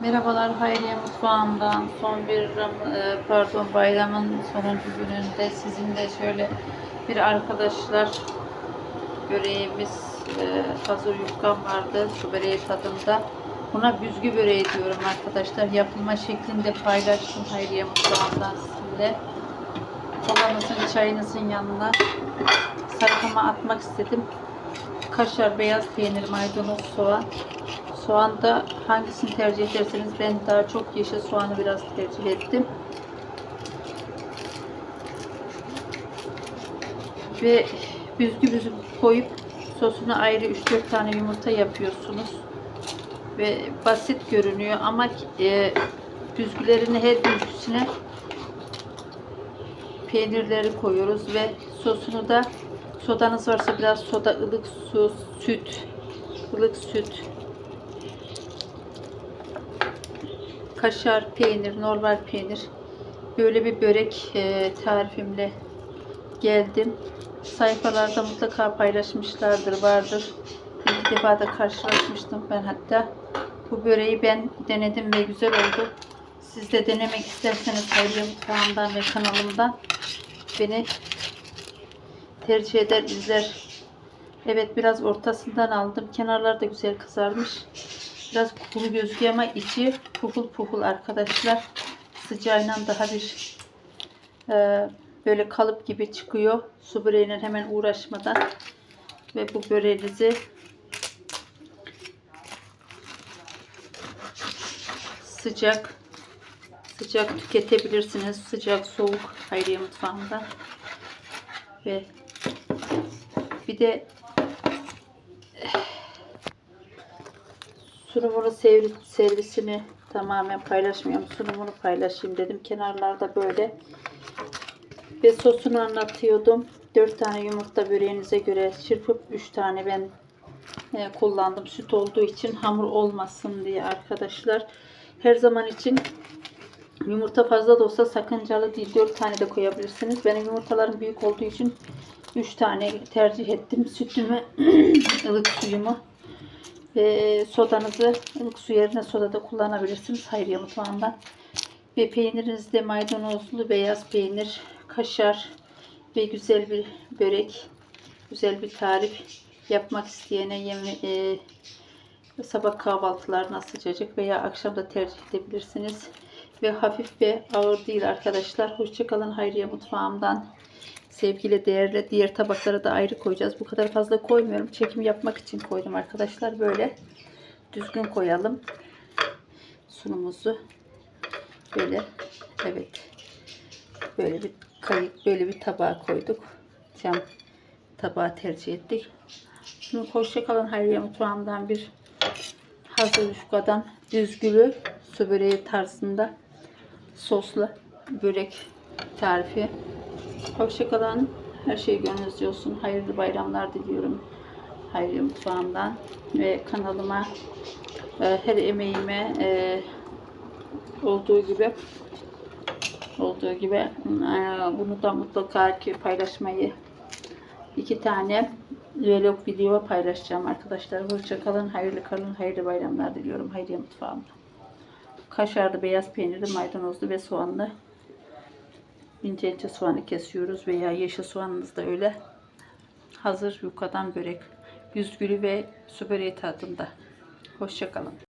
Merhabalar Hayriye Mutfağı'ndan son bir e, pardon bayramın sonuncu gününde sizinle şöyle bir arkadaşlar böreğimiz e, hazır yufkam vardı su böreği tadında. Buna büzgü böreği diyorum arkadaşlar. Yapılma şeklinde paylaştım Hayriye Mutfağı'ndan sizinle. Kolanızın çayınızın yanına sarkama atmak istedim. Kaşar, beyaz peynir, maydanoz, soğan. Soğanda hangisini tercih ederseniz ben daha çok yeşil soğanı biraz tercih ettim. Ve büzgü büzgü koyup sosuna ayrı 3-4 tane yumurta yapıyorsunuz. Ve basit görünüyor ama e, büzgülerini her büzgüsüne peynirleri koyuyoruz ve sosunu da sodanız varsa biraz soda, ılık su, süt, ılık süt, kaşar, peynir, normal peynir. Böyle bir börek e, tarifimle geldim. Sayfalarda mutlaka paylaşmışlardır, vardır. İlk defa da karşılaşmıştım ben hatta. Bu böreği ben denedim ve güzel oldu. Siz de denemek isterseniz Hayriye Mutfağımdan ve kanalımdan beni tercih eder, izler. Evet biraz ortasından aldım. Kenarlar da güzel kızarmış. Biraz kuru gözüküyor ama içi puful puful arkadaşlar. Sıcağıyla daha bir e, böyle kalıp gibi çıkıyor. Su böreğine hemen uğraşmadan. Ve bu böreğinizi sıcak sıcak tüketebilirsiniz. Sıcak soğuk Hayriye mutfağında. Ve bir de sunumunu servisini tamamen paylaşmıyorum. Sunumunu paylaşayım dedim. Kenarlarda böyle ve sosunu anlatıyordum. 4 tane yumurta böreğinize göre çırpıp 3 tane ben e, kullandım. Süt olduğu için hamur olmasın diye arkadaşlar. Her zaman için yumurta fazla da olsa sakıncalı değil. 4 tane de koyabilirsiniz. Benim yumurtalarım büyük olduğu için 3 tane tercih ettim. Sütümü, ılık suyumu ve sodanızı ılık su yerine soda da kullanabilirsiniz. Hayriye mutfağından. Ve peyniriniz de maydanozlu beyaz peynir, kaşar ve güzel bir börek, güzel bir tarif yapmak isteyene yeme e, sabah kahvaltılarına sıcacık veya akşam da tercih edebilirsiniz. Ve hafif ve ağır değil arkadaşlar. Hoşçakalın Hayriye mutfağımdan. Sevgiyle değerli diğer tabaklara da ayrı koyacağız. Bu kadar fazla koymuyorum. Çekim yapmak için koydum arkadaşlar. Böyle düzgün koyalım. Sunumuzu böyle evet böyle bir kayık böyle bir tabağa koyduk. Cam tabağı tercih ettik. Şimdi hoşçakalın Hayriye mutfağımdan bir hazır yufkadan düzgülü su böreği tarzında soslu börek tarifi. Hoşçakalın. Her şey gönlünüzce olsun. Hayırlı bayramlar diliyorum. Hayriye mutfağımdan ve kanalıma e, her emeğime e, olduğu gibi olduğu gibi e, bunu da mutlaka ki paylaşmayı iki tane vlog video paylaşacağım arkadaşlar. Hoşçakalın. Hayırlı kalın. Hayırlı bayramlar diliyorum. Hayriye mutfağımda. Kaşarlı, beyaz peynirli, maydanozlu ve soğanlı ince ince soğanı kesiyoruz veya yeşil soğanınız da öyle. Hazır yukadan börek. Yüzgülü ve su böreği tadında. Hoşçakalın.